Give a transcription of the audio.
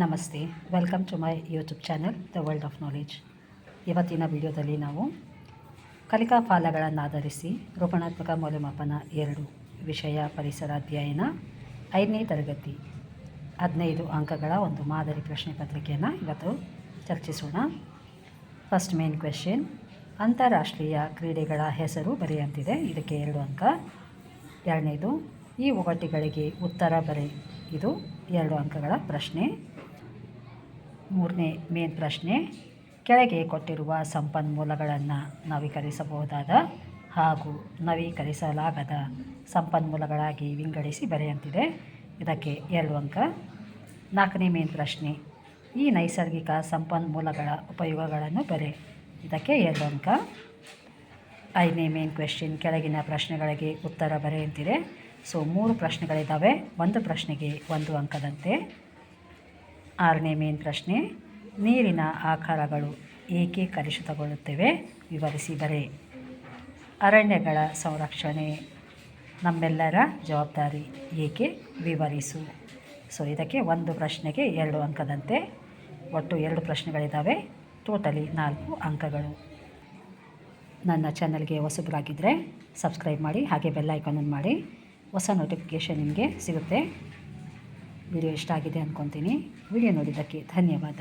ನಮಸ್ತೆ. Welcome to my YouTube channel the world of knowledge ಇವತ್ತಿನ ವಿಡಿಯೋದಲ್ಲಿ ನಾವು ಕಲಿಕಾ ಫಾಲಗಳನ್ನಾಧರಿಸಿ ರೂಪಣಾತ್ಮಕ ಮೌಲ್ಯಮಾಪನ ಎರಡು ವಿಷಯ ಪರಿಸರ ಅಧ್ಯಯನ ಐದನೇ ತರಗತಿ ಹದಿನೈದು ಅಂಕಗಳ ಒಂದು ಮಾದರಿ ಪ್ರಶ್ನೆ ಪತ್ರಿಕೆಯನ್ನು ಇವತ್ತು ಚರ್ಚಿಸೋಣ. ಫಸ್ಟ್ ಮೇನ್ ಕ್ವೆಶನ್ ಅಂತಾರಾಷ್ಟ್ರೀಯ ಕ್ರೀಡೆಗಳ ಹೆಸರು ಬರೆಯಂತಿದೆ. ಇದಕ್ಕೆ ಎರಡು ಅಂಕ. ಎರಡನೇದು, ಈ ಒಗಟಿಗಳಿಗೆ ಉತ್ತರ ಬರೆ. ಇದು ಎರಡು ಅಂಕಗಳ ಪ್ರಶ್ನೆ. ಮೂರನೇ ಮೇನ್ ಪ್ರಶ್ನೆ, ಕೆಳಗೆ ಕೊಟ್ಟಿರುವ ಸಂಪನ್ಮೂಲಗಳನ್ನು ನವೀಕರಿಸಬಹುದಾದ ಹಾಗೂ ನವೀಕರಿಸಲಾಗದ ಸಂಪನ್ಮೂಲಗಳಾಗಿ ವಿಂಗಡಿಸಿ ಬರೆಯಂತಿದೆ. ಇದಕ್ಕೆ ಎರಡು ಅಂಕ. ನಾಲ್ಕನೇ ಮೇನ್ ಪ್ರಶ್ನೆ, ಈ ನೈಸರ್ಗಿಕ ಸಂಪನ್ಮೂಲಗಳ ಉಪಯೋಗಗಳನ್ನು ಬರೆ. ಇದಕ್ಕೆ ಎರಡು ಅಂಕ. ಐದನೇ ಮೇನ್ ಕ್ವೆಶ್ಚನ್ ಕೆಳಗಿನ ಪ್ರಶ್ನೆಗಳಿಗೆ ಉತ್ತರ ಬರೆಯಂತಿದೆ. ಸೊ ಮೂರು ಪ್ರಶ್ನೆಗಳಿದ್ದಾವೆ ಒಂದು ಪ್ರಶ್ನೆಗೆ ಒಂದು ಅಂಕದಂತೆ. ಆರನೇ ಮೇನ್ ಪ್ರಶ್ನೆ, ನೀರಿನ ಆಕಾರಗಳು ಏಕೆ ಕಲುಷಿತಗೊಳ್ಳುತ್ತವೆ? ವಿವರಿಸಿ ಬರೆ ಅರಣ್ಯಗಳ ಸಂರಕ್ಷಣೆ, ನಮ್ಮೆಲ್ಲರ ಜವಾಬ್ದಾರಿ ಏಕೆ? ವಿವರಿಸು. ಸೊ ಇದಕ್ಕೆ ಒಂದು ಪ್ರಶ್ನೆಗೆ ಎರಡು ಅಂಕದಂತೆ, ಒಟ್ಟು ಎರಡು ಪ್ರಶ್ನೆಗಳಿದ್ದಾವೆ ಟೋಟಲಿ ನಾಲ್ಕು ಅಂಕಗಳು. ನನ್ನ ಚಾನಲ್ಗೆ ಹೊಸಬರಾಗಿದ್ದರೆ ಸಬ್ಸ್ಕ್ರೈಬ್ ಮಾಡಿ, ಹಾಗೆ ಬೆಲ್ ಐಕಾನನ್ನು ಮಾಡಿ. ಹೊಸ ನೋಟಿಫಿಕೇಷನ್ ನಿಮಗೆ ಸಿಗುತ್ತೆ. ವಿಡಿಯೋ ಇಷ್ಟ ಆಗಿದೆ ಅಂದ್ಕೊತೀನಿ ವಿಡಿಯೋ ನೋಡಿದ್ದಕ್ಕೆ ಧನ್ಯವಾದ.